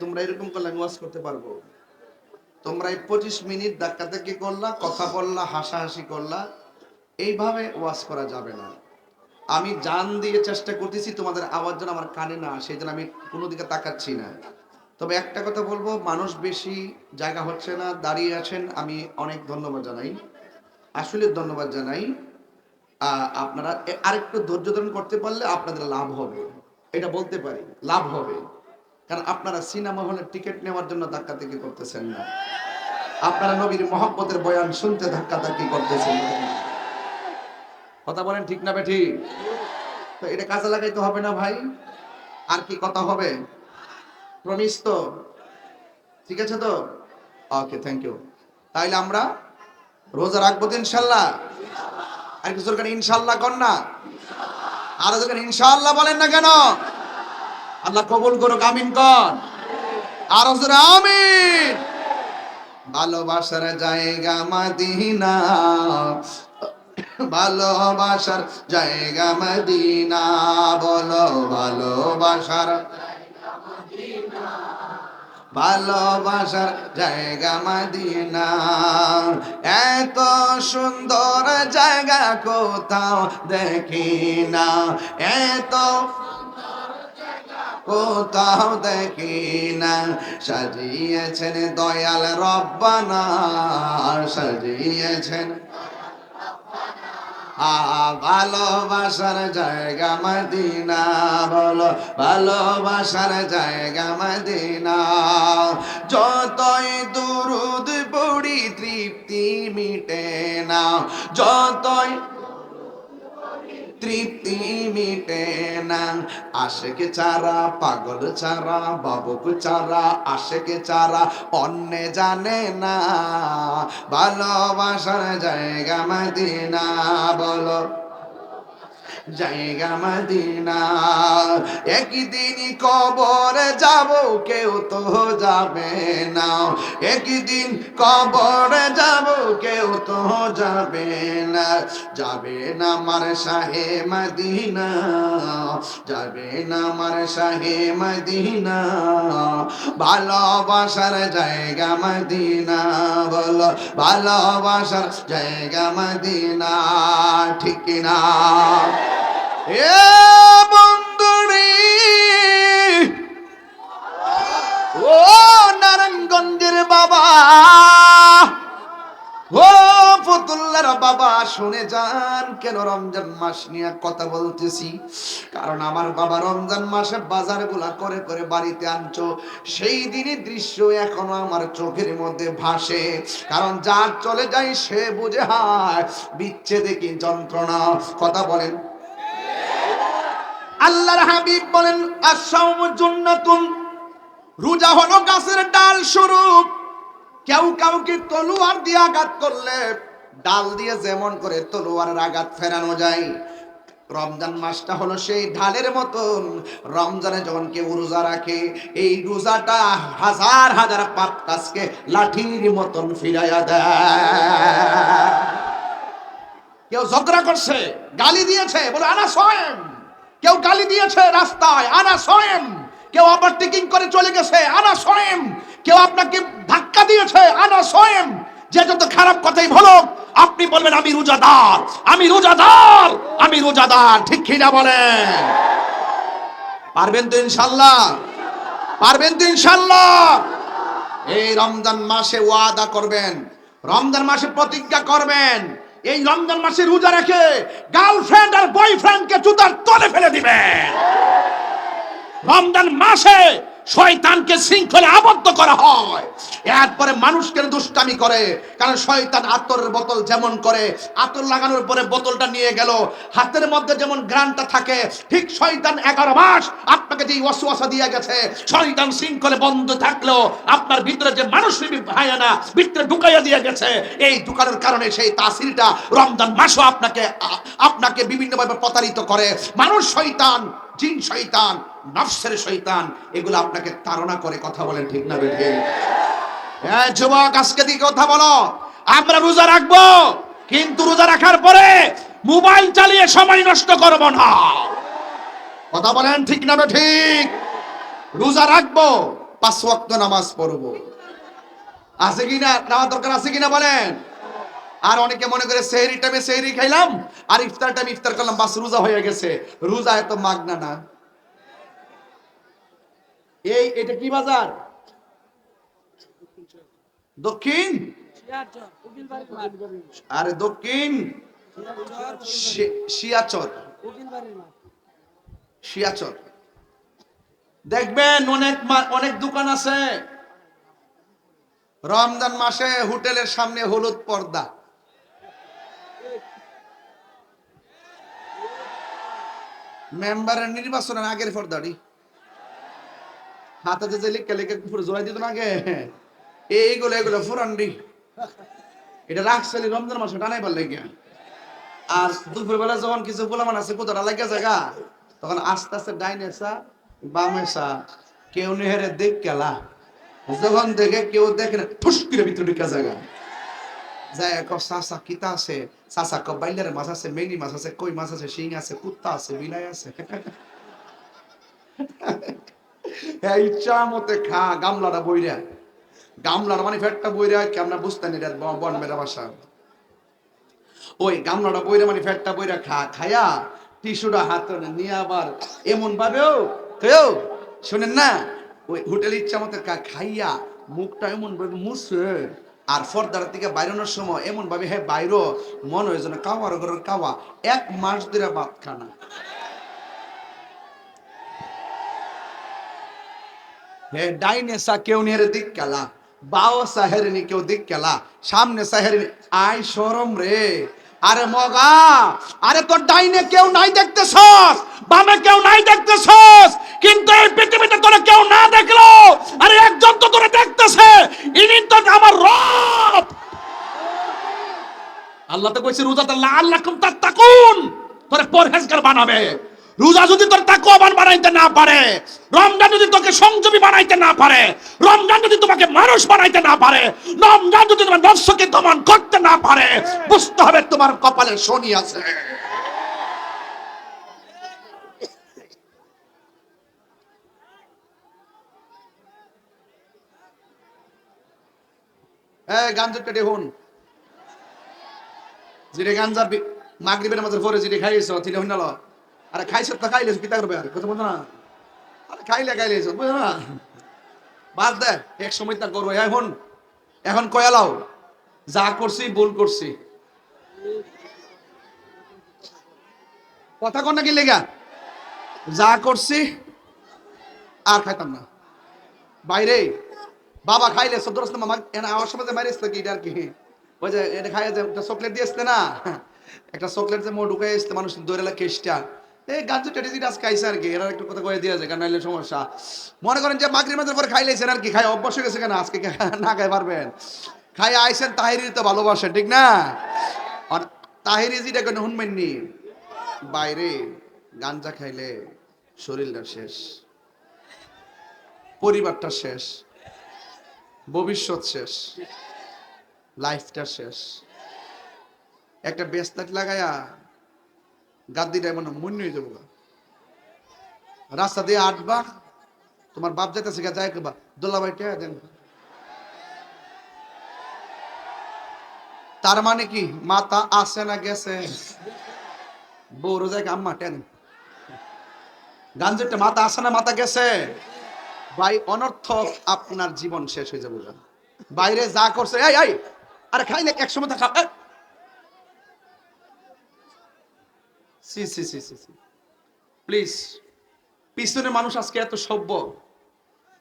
তোমরা এরকম করলে আমি ওয়াজ করতে পারব। তোমরা এই পঁচিশ মিনিট ধাক্কা ধাক্কি করলা, কথা বললা, হাসাহাসি করলা, এইভাবে ওয়াজ করা যাবে না। আমি জান দিয়ে চেষ্টা করতেছি, তোমাদের আওয়াজ যেন আমার কানে না সেই জন্য আমি কোনো দিকে তাকাচ্ছি না। তবে একটা কথা বলব, মানুষ বেশি জায়গা হচ্ছে না, দাঁড়িয়ে আছেন, আমি অনেক ধন্যবাদ জানাই। আসলে ধন্যবাদ জানাই আপনারা আরেকটু ধৈর্য ধারণ করতে পারলে আপনাদের লাভ হবে। এটা বলতে পারি, লাভ হবে। কারণ আপনারা সিনেমা হলের টিকিট নেওয়ার জন্য ধাক্কা থেকে করতেছেন না। আপনারা নবীর মহব্বতের বয়ান শুনতে ধাক্কা ধাক্কি করতেছেন। কথা বলেন ঠিক না বেঠি? তো এটা কাজে লাগাইতে হবে না ভাই। আর কি কথা হবে? প্রমিস তো? ঠিক আছে তো? ওকে থ্যাংক ইউ তাইলে আমরা রোজা রাখব তো ইনশাল্লাহ? আর কিছু ইনশাল্লাহ কর না? আরও দরকার ইনশাল্লাহ বলেন না কেন? আল্লাহ কবুল করুক, আমিন কন। আরও আমিন। ভালোবাসার জায়গা মাদিনা। ভালোবাসার জায়গা মদিনা। বলো ভালোবাসার ভালোবাসার জায়গা মদিনা। এত সুন্দর জায়গা কোথাও দেখি না। এত কোথাও দেখি না সাজিয়েছেন দয়াল রব্বানা, সাজিয়েছেন। ভালোবাসার জায়গা মদিনা, বলো, ভালোবাসার জায়গা মদিনা। যতই দুরুদ পড়ি, তৃপ্তি মিটে না। যতই তৃপ্তি মিটে না। আশেক চারা, পাগল চারা, বাবুক চারা, আশেক চারা, অন্য জানে না। ভালোবাসার জায়গা মাদিনা, বলো। জায়গা মদিনা। একদিন কবর যাব, কেউ তো যাবে না। একদিন কবর যাব, কেউ তো যাবে না। যাবে না আমার শাহে মদিনা। যাবে না আমার শাহে মদিনা। ভালোবাসার জায়গা মদিনা, বলো। ভালোবাসার জায়গা মদিনা, ঠিক না বাবা। ফতুল্লার বাবা, শুনে যান কেন রমজান মাস নিয়ে কথা বলতেছি? কারণ আমার বাবা রমজান বাজারগুলা করে করে বাড়িতে আনছো সেই দিনই দৃশ্য এখনও আমার চোখের মধ্যে ভাসে। কারণ যার চলে যায় সে বুঝে হায়, বিচ্ছেদে কি যন্ত্রণা। কথা বলেন। আল্লাহর হাবিব বলেন জন্নাতুন। রোজা হলো গাছের ডাল স্বরূপ কেউ কাউকে তলোয়ার দিয়ে আঘাত করলে ডাল দিয়ে যেমন করে তলোয়ারের আঘাত ফেরানো যায়। রমজান মাসটা হলো সেই ঢালের মতন। রমজানে যখন কেউ রোজা রাখে, এই রোজাটা হাজার হাজার পাপ কাজকে লাঠির মতন ফিরাইয়া দেয়। কেউ ঝগড়া করছে, গালি দিয়েছে, বলে, আনা সোয়েম কেউ গালি দিয়েছে রাস্তায়, আনা সোয়েম কেউ আবার টিকিং করে চলে গেছে, আনা সোয়েম কেউ আপনাকে ধাক্কা দিয়েছে, আনা সোয়েম যে যত খারাপ কথাই বলুক, আপনি বলবেন, আমি রোজাদার আমি রোজাদার আমি রোজাদার। ঠিক কিনা বলেন? পারবেন তো ইনশাল্লাহ? পারবেন তো ইনশাল্লাহ? এই রমজান মাসে ওয়াদা করবেন, রমজান মাসে প্রতিজ্ঞা করবেন। এই রমজান মাসে রোজা রেখে গার্লফ্রেন্ড আর বয়ফ্রেন্ডকে জুতার তলে ফেলে দিবে। রমজান মাসে শয়তানকে শৃঙ্খলে আবদ্ধ করা হয়। এরপরে মানুষ মানুষকে দুষ্টামি করে, কারণ শয়তান আতরের বোতল যেমন করে, আতর লাগানোর পরে বোতলটা নিয়ে গেল। হাতের মধ্যে যেমন গ্রানটা থাকে, ঠিক শয়তান এগারো মাস আপনাকে যে ওয়াসওয়াসা দিয়ে গেছে, শয়তান শৃঙ্খলে বন্ধ থাকলেও আপনার ভিতরে যে মানুষ ভাইয়ানা ভিতরে ঢুকাইয়া দিয়ে গেছে, এই ঢুকানোর কারণে সেই তাসিরটা রমজান মাসও আপনাকে আপনাকে বিভিন্নভাবে প্রতারিত করে। মানুষ শয়তান জিন শয়তান, নফসের শয়তান, এগুলো আপনাকে তাড়না করে কথা বলেন ঠিক না বেঠে? হ্যাঁ যুবক, আজকে দিকে কথা বলো। আমরা রোজা রাখব, কিন্তু রোজা রাখার পরে মোবাইল চালিয়ে সময় নষ্ট করব না। কথা বলেন ঠিক না ঠিক রোজা রাখব, পাঁচ ওয়াক্ত নামাজ পড়ব। আছে কিনা নামাজ দরকার আছে কিনা বলেন? আর অনেকে মনে করে সেহরি টাইমে সেহরি খাইলাম, আর ইফতার টাইমে ইফতার করলাম, বাস রোজা হয়ে গেছে। রোজা এত মাগনা না। এই, এটা কি বাজার? দক্ষিণ? আরে দক্ষিণ। শিয়াচর শিয়াচর দেখবেন অনেক অনেক দোকান আছে। রমজান মাসে হোটেলের সামনে হলুদ পর্দা। মেম্বারের নির্বাচনের আগের পর্দাটি হাতাতে যে লিখে লিখে পুরো জয় দিত না এইগুলো এগুলো ফুরান্ডি এটা রাখছিলি রমজান মাসে টানাই পারলে গিয়া। আর দুপুরবেলা যখন কিছু পোলামান আছে জায়গা তখন আস্তে আস্তে ডাইনে চা, বামে চা, কেউ নেহেরে দেখ কেলা যখন দেখে কেউ দেখে না, ঠুস করে ভিতরে ঢুকা জায়গা যায় ক ইচ্ছা মতে খা গামলাটা বইরা গামলাটা মানে ফেটটা বইরা বুঝতেন এটা বন মেরা বাসা ওই গামলাটা বইরা মানে ফেটটা বইরা খা খায়া টিস্যুটা হাতে নিয়ে আবার এমন শোনেন না ওই হোটেল ইচ্ছা মতো খাইয়া মুখটা এমন ভাবে মুছে আর ফর্দার থেকে বাইরানোর সময় এমন ভাবে হ্যাঁ বাইরো, মনে হয় যেন কাওয়ার ঘরের কাওয়া। এক মাস ধরে ভাত খানা হে ডাইনে সা কেউ নিয়ে দিক খেলা, বাও সাহেরিনি কেউ দিক খেলা, সামনে সাহেরিনি আয় সরম রে। আরে মগা, আরে তোর ডাইনে কেউ নাই দেখতেছস, বামে কেউ নাই দেখতেছস, কিন্তু এই পৃথিবীতে তোরা কেউ না দেখল। আরে একজন তো তোরা দেখতেছে, ইনি তো আমার রব। আল্লাহ তো কইছে রোজাতে লাআল্লাকুম তাত্তাকুন, তোরে পরহেজগার বানাবে। রোজা যদি তোর তাকওয়াবান বানাইতে না পারে, রমজান যদি তোকে সংযমী বানাইতে না পারে, রমজান যদি তোমাকে মানুষ বানাইতে না পারে, রমজান যদি তোমার নফসকে দমন করতে না পারে, বুঝতে হবে তোমার কপালে শনি আছে। এই গাঞ্জুর কেটে হন। জিরে গাঞ্জা মাগরিবের মাঝে পরে জিরে খাইছ তিলে হইনাল আরে খাইছ তো খাইলে কিতা করবে আর কথা বলতো না? আরে খাইলে খাইলে বুঝো না? বাদ দে, এক সময় তা করব এখন এখন কয়ালাও যা করছি, ভুল করছি। কথা কন নাকি লেগা? যা করছি, আর খাইতাম না। বাইরে, বাবা খাইলে সদ্দর আমার এনা আমার সময় মারি আসতো কি এটা আর কি? ওই যে এটা খাই যে চকলেট দিয়ে আসতে না? একটা চকলেট যে মোট ঢুকে আসতে মানুষ দৌড়ে লাগে কেসটা এই গাছ টেটে জিনিস আজ খাইছে আর কি এরা একটু কথা কয়ে দিয়ে যায়, কারণ সমস্যা। মনে করেন যে মাগরির মাঝে পরে খাইলেছেন আর কি খাই অভ্যাস হয়ে গেছে কেন, আজকে না খাই পারবেন। খাই আইসেন তাহিরি তো ভালোবাসেন ঠিক না? আর তাহিরি যেটা কেন শুনবেননি বাইরে গাঞ্জা খাইলে শরীরটা শেষ, পরিবারটা শেষ, ভবিষ্যৎ শেষ লাইফটা শেষ। একটা বেস্তাট লাগায়া গাদ্দিটা এমন মন্য হয়ে যাব। রাস্তা দিয়ে আটবা তোমার বাপ যাইতেছে গা যায় কেবা দোল্লা ভাইটা দেন। তার মানে কি? মাথা আসে না গেছে? বউরো যায় আম্মা টেন গাঞ্জেরটা মাথা আসে না মাথা গেছে? ভাই, অনর্থক আপনার জীবন শেষ হয়ে যাবে বাইরে যা করছে, এই আরে খাইলে এক সময় দেখা সি সি সি সি সি। প্লিজ পিছনে মানুষ আজকে এত সভ্য।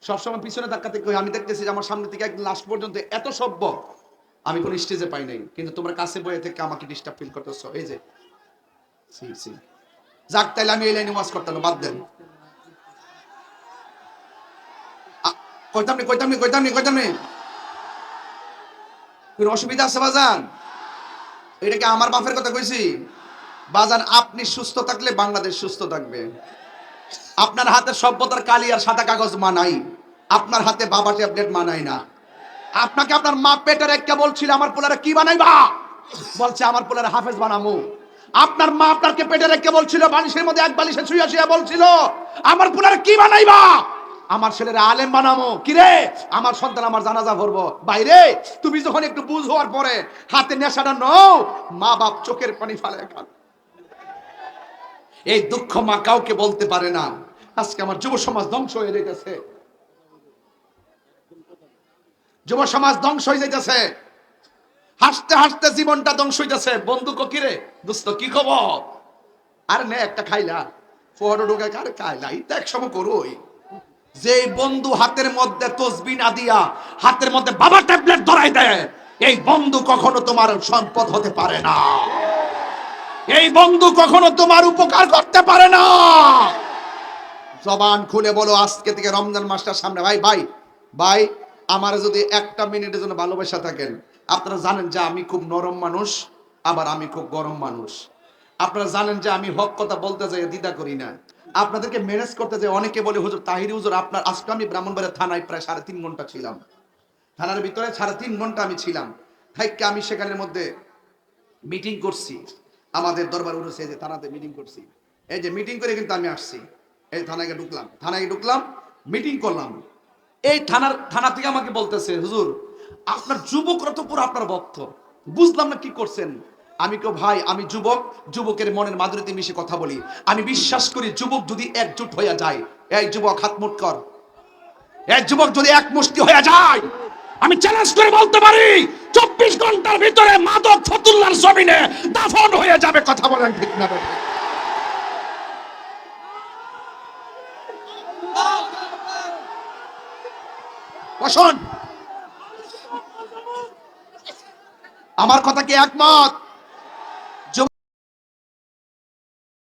সবসময় পিছনে ধাক্কাতে আমি দেখতেছি যে আমার সামনে থেকে একদম লাস্ট পর্যন্ত এত সভ্য। আমি কোনো স্টেজে পাই নাই। কিন্তু তোমার কাছে বয়ে থেকে আমাকে ডিস্টার্ব ফিল করতেছো। এই যে। সি সি। যাক, তাইলে আমি এই লাইনে ওয়াজ করতাম বাদ দেন। কইতাম নি কইতাম নি কইতাম নি কইতাম নি। অসুবিধা আছে বাজান? এটা কি আমার বাপের কথা কইছি? বাজান, আপনি সুস্থ থাকলে বাংলাদেশ সুস্থ থাকবে। আপনার হাতে সভ্যতার কালি আর সাদা কাগজ মানাই। আপনার হাতে বাবা ট্যাবলেট মানাই না। আপনাকে আপনার মা পেটের একটা বলছিল, আমার পোলারে কি বানাইবা বলছে, আমার পোলারে হাফেজ বানামু। আপনার মা আপনাকে পেটে রেখে বলছিল, বালিশের মধ্যে এক বালিশে শুয়ে শুয়ে বলছিল, আমার পোলারে কি বানাইবা আমার ছেলের আলেম বানামো। কিরে আমার সন্তান আমার জানাজা ভরবো। বাইরে? তুমি যখন একটু বুঝ হওয়ার পরে হাতে নেশাটা নও, মা বাপ চোখের পানি ফালে খান এই দুঃখ মা কাউকে বলতে পারে না। আজকে আমার যুব সমাজ ধ্বংস হয়ে গেছে যুব সমাজ ধ্বংস হয়ে যাইতেছে হাসতে হাসতে জীবনটা ধ্বংস হইতেছে বন্ধু কিরে, দোস্ত, কি খবর? আর নে একটা খাইলা। ফটো ঢোকে কারে খাইলা? করোই। যে বন্ধু হাতের মধ্যে তসবি না দিয়া, হাতের মধ্যে বাবা ট্যাবলেট ধরাই দেয়, এই বন্ধু কখনো তোমার সম্পদ হতে পারে না। এই বন্ধু কখনো তোমার উপকার করতে পারে না। জবান খুলে বলো, আজকে থেকে রমজান মাসটার সামনে। ভাই ভাই ভাই, আমার যদি একটা মিনিটের জন্য ভালোবাসা থাকেন, আপনারা জানেন যে আমি খুব নরম মানুষ, আবার আমি খুব গরম মানুষ। আপনারা জানেন যে আমি হক কথা বলতে যাই, দ্বিধা করি না। আপনাদেরকে ম্যানেজ করতে যাই, অনেকে বলে, হুজুর, তাহিরি হুজুর, আপনার, আজকে আমি ব্রাহ্মণবাড়ির থানায় প্রায় সাড়ে তিন ঘণ্টা ছিলাম। থানার ভিতরে সাড়ে তিন ঘণ্টা আমি ছিলাম। থাইকে আমি সেখানের মধ্যে মিটিং করছি। আমাদের দরবার উঠেছে যে থানাতে মিটিং করছি। এই যে মিটিং করে কিন্তু আমি আসছি। এই থানায় ঢুকলাম। থানায় ঢুকলাম মিটিং করলাম। এই থানার, থানা থেকে আমাকে বলতেছে, হুজুর, আপনার যুবকরা তো পুরো আপনার ভক্ত। বুঝলাম না কি করছেন? আমি কেউ ভাই, আমি যুবক, যুবকের মনের মাধুরীতে মিশে কথা বলি। আমি বিশ্বাস করি যুবক যদি একজুট হয়ে যায়, এই যুবক হাত মুট কর। এক যুবক যদি এক মুষ্টি হয়ে যায়, আমি চ্যালেঞ্জ করে বলতে পারি। চব্বিশ ঘণ্টার ভিতরে মাদক ফতুল্লার জমিনে দাফন হয়ে যাবে, কথা বলেন ঠিক না আমার কথা কি একমত?